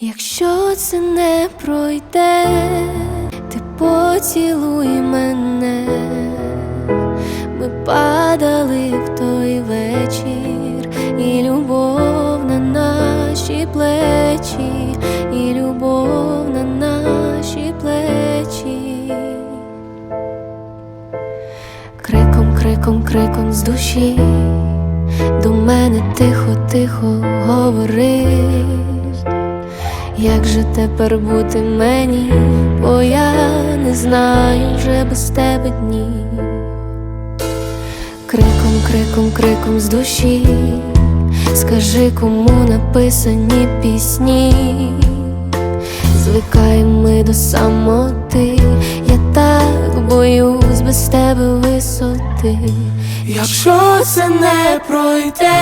Якщо це не пройде, ти поцілуй мене. Ми падали в той вечір, і любов на наші плечі, і любов на наші плечі. Криком, криком, криком з душі до мене тихо, тихо говорить. Як же тепер бути мені, бо я не знаю вже без тебе дні. Криком, криком, криком з душі, скажи, кому написані пісні. Звикаємо ми до самоти, я так боюсь без тебе висоти. Якщо це не пройде,